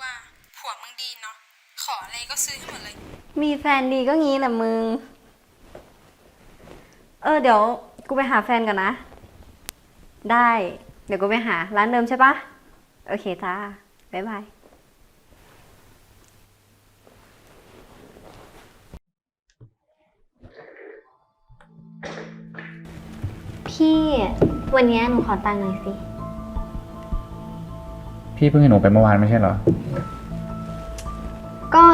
ว่าผัวมึงดีเนาะ ขออะไรก็ซื้อให้หมดเลย มีแฟนดีก็งี้แหละมึง เออ เดี๋ยวกูไปหาแฟนกันนะ ได้ เดี๋ยวกูไปหา ร้านเดิมใช่ปะ โอเคจ้า บ๊ายบาย พี่ วันนี้หนูขอตังค์หน่อยสิ พี่เพิ่งให้หนูไปเมื่อวานไม่ใช่เหรอ ก็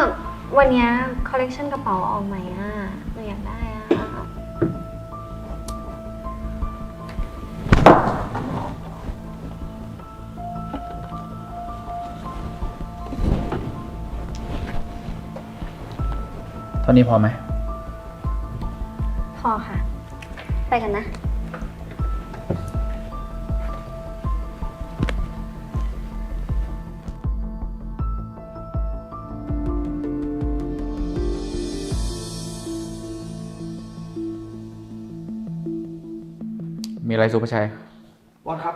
วันนี้คอลเลกชันกระเป๋าออกใหม่อะหนูอยากได้อะ เท่านี้พอไหม พอค่ะ ไปกันนะ มีอะไรสุภาชัยบอสครับ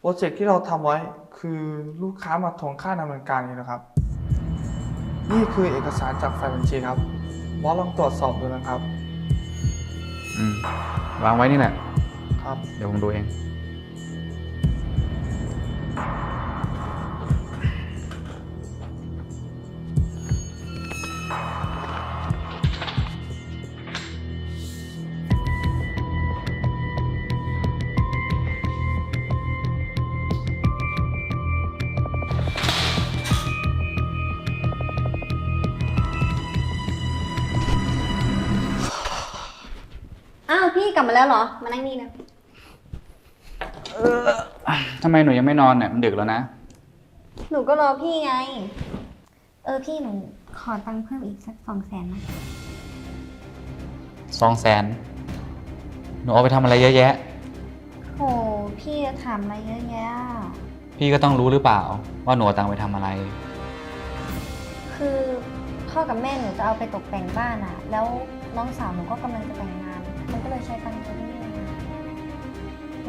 โปรเจกต์ที่เราทำไว้คือลูกค้ามาทวงค่าดำเนินการนี้นะครับ นี่คือเอกสารจากฝ่ายบัญชีครับบอสลองตรวจสอบดูนะครับ อืม วางไว้นี่แหละ ครับ เดี๋ยวผมดูเอง อ้าวพี่กลับมาแล้วเหรอ มานั่งนี่นะทำไมหนูยังไม่นอนเนี่ยมันดึกแล้วนะ หนูก็รอพี่ไง เออพี่หนูขอตังค์เพิ่มอีกสักสองแสนนะ สองแสน หนูเอาไปทำอะไรเยอะแยะ โห พี่จะถามอะไรเยอะแยะอะพี่ก็ต้องรู้หรือเปล่า ว่าหนูเอาตังค์ไปทำอะไร คือพ่อกับแม่หนูจะเอาไปตกแต่งบ้านอะแล้วน้องสาวหนูก็กำลังจะแต่งงานมัน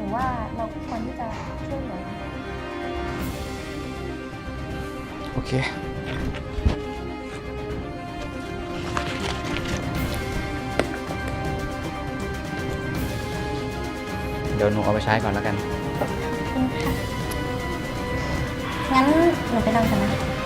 หนูว่าเราควรที่จะช่วยเหลือกันโอเค เดี๋ยวหนูเอาไปใช้ก่อนแล้วกันงั้นหนูไปนอนกันนะ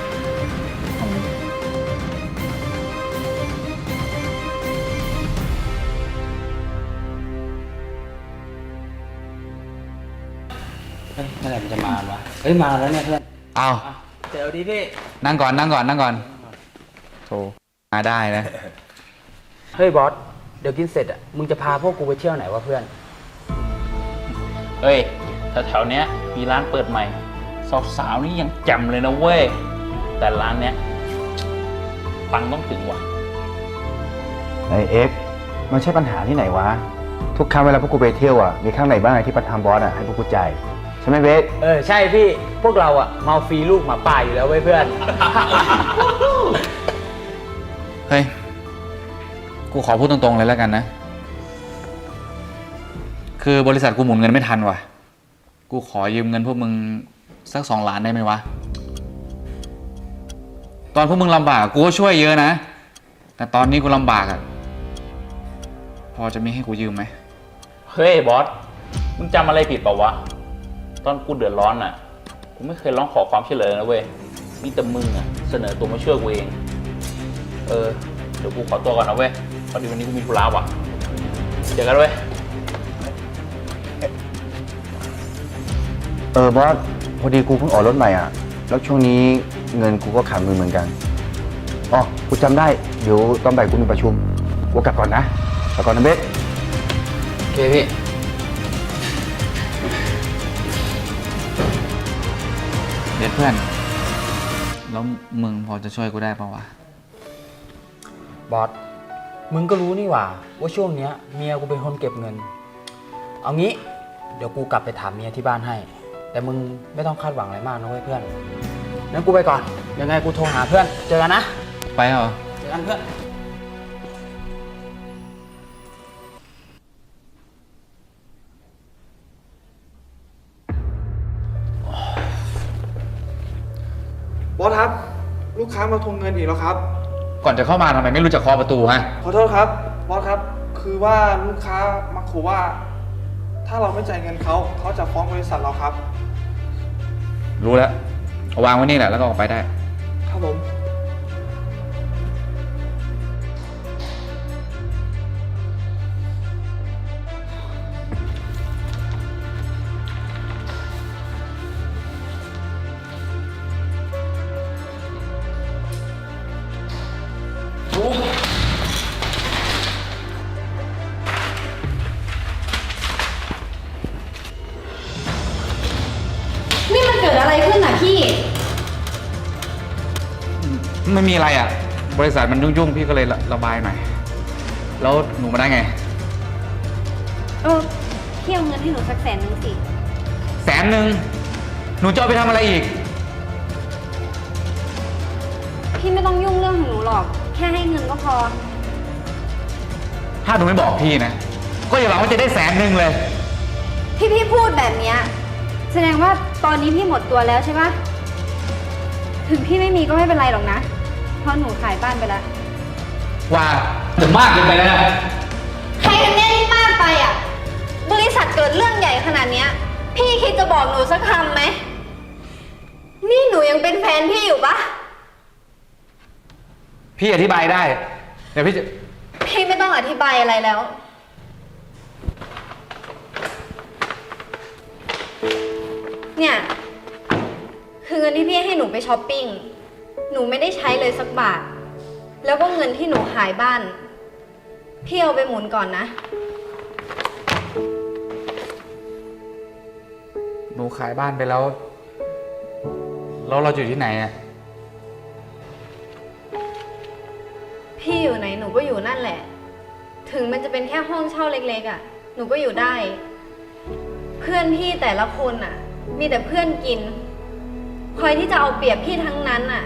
เฮ้ยเมื่อไหร่มันจะมาวะเฮ้ยมาแล้วเนี่ยเพื่อนเอาเดี๋ยวดิพี่นั่งก่อนนั่งก่อนนั่งก่อนโธ่มาได้นะเฮ้ยบอสเดี๋ยวกินเสร็จอะมึงจะพาพวกกูไปเที่ยวไหนวะเพื่อน เฮ้ยแถวๆเนี้ยมีร้านเปิดใหม่สาวๆนี่ยังแจ่มเลยนะเว้ยแต่ร้านเนี้ยตังค์ต้องถึงว่ะไอเอ็กซ์มันใช่ปัญหาที่ไหนวะ ทุกครั้งเวลาพวกกูไปเที่ยวอะ มีข้างไหนบ้างที่ประธานบอสอะให้พวกกูจ่าย ใช่ไหมเบสเออใช่พี่พวกเราอะเมาฟรีลูกหมาป่าอยู่แล้วเว้ยเพื่อน เฮ้ย กูขอพูดตรงๆเลยแล้วกันนะ คือบริษัทกูหมุนเงินไม่ทันว่ะ กูขอยืมเงินพวกมึงสักสองล้านได้ไหมวะ ตอนพวกมึงลำบากกูก็ช่วยเยอะนะ แต่ตอนนี้กูลำบากอะพอจะมีให้กูยืมไหม เฮ้ยบอส มึงจำอะไรผิดเปล่าวะ ตอนกูเดือดร้อนอะ กูไม่เคยร้องขอความช่วยเหลือนะเว้ย มีแต่มึงอะ เสนอตัวมาช่วยกูเอง เออ เดี๋ยวกูขอตัวก่อนนะเว้ยพอดีวันนี้กูมีธุระว่ะ เจอกันเว้ย เออบอสพอดีกูเพิ่งออกรถใหม่อะ แล้วช่วงนี้เงินกูก็ขาดมือเหมือนกันอ๋อกูจำได้ เดี๋ยวตอนบ่ายกูมีประชุมกูกลับก่อนนะกลับก่อนนะเบสโอเคพี่ เด็ดเพื่อน แล้วมึงพอจะช่วยกูได้ปะวะ บอส มึงก็รู้นี่หว่าว่าช่วงเนี้ยเมียกูเป็นคนเก็บเงิน เอางี้ เดี๋ยวกูกลับไปถามเมียที่บ้านให้ แต่มึงไม่ต้องคาดหวังอะไรมากนะเว้ยเพื่อนงั้นกูไปก่อน ยังไงกูโทรหาเพื่อน เจอกันนะ ไปเหรอ เจอกันเพื่อน ลูกค้ามาทวงเงินอีกแล้วครับ ก่อนจะเข้ามาทำไมไม่รู้จักเคาะประตูฮะ ขอโทษครับบอสครับ คือว่าลูกค้ามาขู่ว่า ถ้าเราไม่จ่ายเงินเขาเขาจะฟ้องบริษัทเราครับ รู้แล้วเอาวางไว้นี่แหละแล้วก็ออกไปได้ ครับผม ไม่มีอะไรอะ บริษัทมันยุ่งๆ พี่ก็เลยระระบายหน่อย แล้วหนูมาได้ไง เออพี่เอาเงินให้หนูสักแสนนึงสิ แสนหนึ่งหนูจะเอาไปทำอะไรอีก พี่ไม่ต้องยุ่งเรื่องของหนูหรอก แค่ให้เงินก็พอ ถ้าหนูไม่บอกพี่นะ ก็อย่าหวังว่าจะได้แสนหนึ่งเลย ที่พี่พูดแบบเนี้ยแสดงว่าตอนนี้พี่หมดตัวแล้วใช่ปะถึงพี่ไม่มีก็ไม่เป็นไรหรอกนะ เพราะหนูขายบ้านไปแล้ว ว่าจะมากเกินไปแล้วนะใครกันแน่ที่มากไปอะ บริษัทเกิดเรื่องใหญ่ขนาดเนี้ย พี่คิดจะบอกหนูสักคำไหม นี่หนูยังเป็นแฟนพี่อยู่ปะพี่อธิบายได้ เดี๋ยวพี่จะ พี่ไม่ต้องอธิบายอะไรแล้ว เนี่ย คือเงินที่พี่ให้หนูไปช้อปปิ้ง หนูไม่ได้ใช้เลยสักบาท แล้วก็เงินที่หนูขายบ้าน พี่เอาไปหมุนก่อนนะ หนูขายบ้านไปแล้ว แล้วเราจะอยู่ที่ไหนอะพี่อยู่ไหนหนูก็อยู่นั่นแหละ ถึงมันจะเป็นแค่ห้องเช่าเล็กๆอะ่ะ หนูก็อยู่ได้ เพื่อนพี่แต่ละคนอะ มีแต่เพื่อนกิน คอยที่จะเอาเปรียบพี่ทั้งนั้นอะ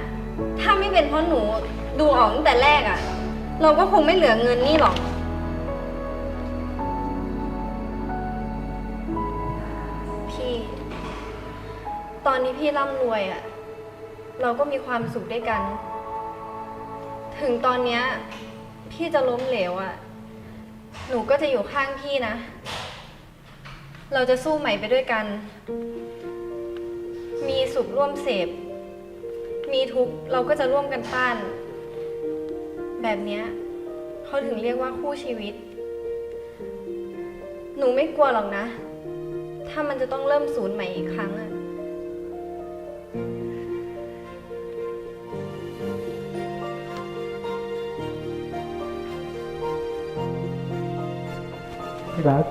ถ้าไม่เป็นเพราะหนูดูออกตั้งแต่แรกอะเราก็คงไม่เหลือเงินนี่หรอก พี่ ตอนนี้พี่ร่ำรวยอะเราก็มีความสุขด้วยกัน ถึงตอนเนี้ยพี่จะล้มเหลวอะหนูก็จะอยู่ข้างพี่นะ เราจะสู้ใหม่ไปด้วยกัน มีสุขร่วมเสพ มีทุกข์เราก็จะร่วมกันต้าน แบบเนี้ยเขาถึงเรียกว่าคู่ชีวิต หนูไม่กลัวหรอกนะ ถ้ามันจะต้องเริ่มศูนย์ใหม่อีกครั้งอะรัก